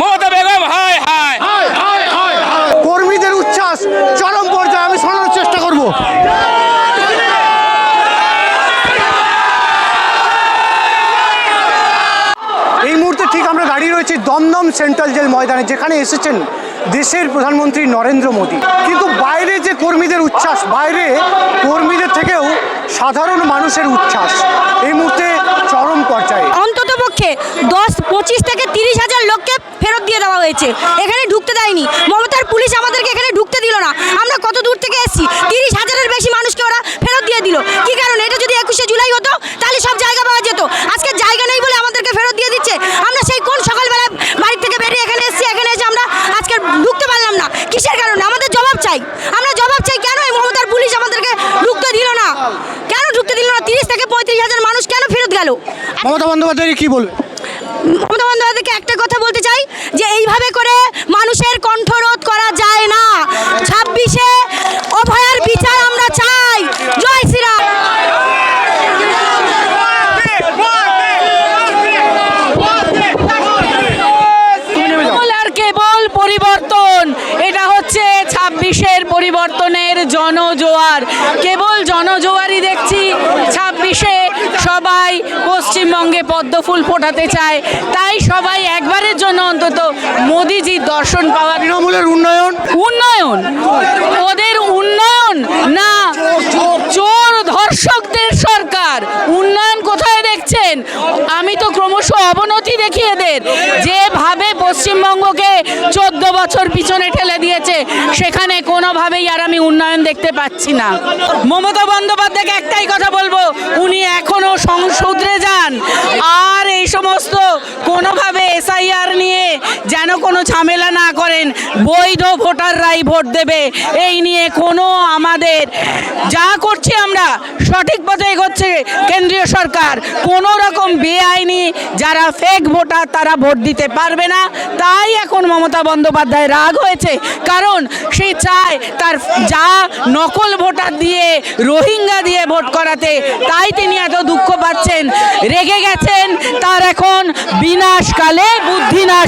মমতা বেগম হায় হায় কর্মীদের উচ্ছ্বাস চরম পর্যায়ে আমি শোনানোর চেষ্টা করব। এই মুহূর্তে ঠিক আমরা দাঁড়িয়ে রয়েছি দমদম সেন্ট্রাল জেল ময়দানে যেখানে এসেছেন দেশের প্রধানমন্ত্রী নরেন্দ্র মোদী। কিন্তু বাইরে যে কর্মীদের উচ্ছ্বাস বাইরে কর্মীদের থেকেও সাধারণ মানুষের উচ্ছ্বাস এই মুহূর্তে চরম পর্যায়ে। অন্তত পক্ষে হয়েছে এখানে ঢুকতে দেয়নি। মমতার পুলিশ আমাদেরকে এখানে ঢুকতে দিল না। আমরা কত দূর থেকে এসেছি? তিরিশ হাজারের বেশি মানুষকে ওরা ফেরত দিয়ে দিল। কি কারণে? এটা যদি একুশে জুলাই হতো তাহলে সব জায়গা পাওয়া যেত। আজকে জায়গা নেই বলে আমাদেরকে ফেরত দিয়ে দিচ্ছে। আমরা সেই কোন সকালবেলা বাড়ি থেকে বেরিয়ে এখানে এসেছি? এখানে এসে আমরা আজকে ঢুকতে পারলাম না। কিসের কারণে? আমাদের জবাব চাই। আমরা জবাব চাই কেন এই মমতার পুলিশ আমাদেরকে ঢুকতে দিল না? কেন ঢুকতে দিল না? তিরিশ থেকে পঁয়ত্রিশ হাজার মানুষ কেন ফেরত গেল? মমতা বন্দ্যোপাধ্যায় কি বলবে? মমতা কথা বলতে চাই যে এইভাবে করে মানুষের কণ্ঠরোধ করা যায় না। ছাব্বিশে অভয়ার বিচার আমরা চাই। জয় শ্রীরাম। পরিবর্তন, এটা হচ্ছে পরিবর্তনের জনজোয়ার। কেবল জনজোয়ারই দেখছি, ছাব্বিশে সবাই পশ্চিমবঙ্গে পদ্মফুল ফোটাতে চায়। তাই সবাই মোদিজির দর্শন পাওয়ার তৃণমূলের উন্নয়ন? উন্নয়ন? ওদের উন্নয়ন না চোর ধর্ষকদের সরকার? উন্নয়ন কোথায় দেখছেন? আমি তো ক্রমশ অবনতি দেখি এদের যেভাবে পশ্চিমবঙ্গকে চোদ্দ বছর পিছনে ঠেলে দিয়েছে সেখানে কোনোভাবেই আর আমি উন্নয়ন দেখতে পাচ্ছি না। মমতা বন্দ্যোপাধ্যায়কে একটাই কথা বলব উনি এখনও সংসদরে যান আর এই সমস্ত কোনোভাবে এসআইআর নিয়ে যেন কোনো ঝামেলা না করেন। বৈধ ভোটাররাই ভোট দেবে। এই নিয়ে কোনো আমাদের যা করছি আমরা সঠিক পথে এগোচ্ছে কেন্দ্রীয় সরকার। কোনো রকম বেআইনি যারা ফেক ভোটার তারা ভোট দিতে পারবে না। তাই এখন মমতা বন্দ্যোপাধ্যায় রাগ হয়েছে। কারণ সে চায় তার যা নকল ভোটার দিয়ে রোহিঙ্গা দিয়ে ভোট করাতে, তাই তিনি এত দুঃখ পাচ্ছেন। রেগে গেছেন, তার এখন বিনাশকালে বুদ্ধিনাশ।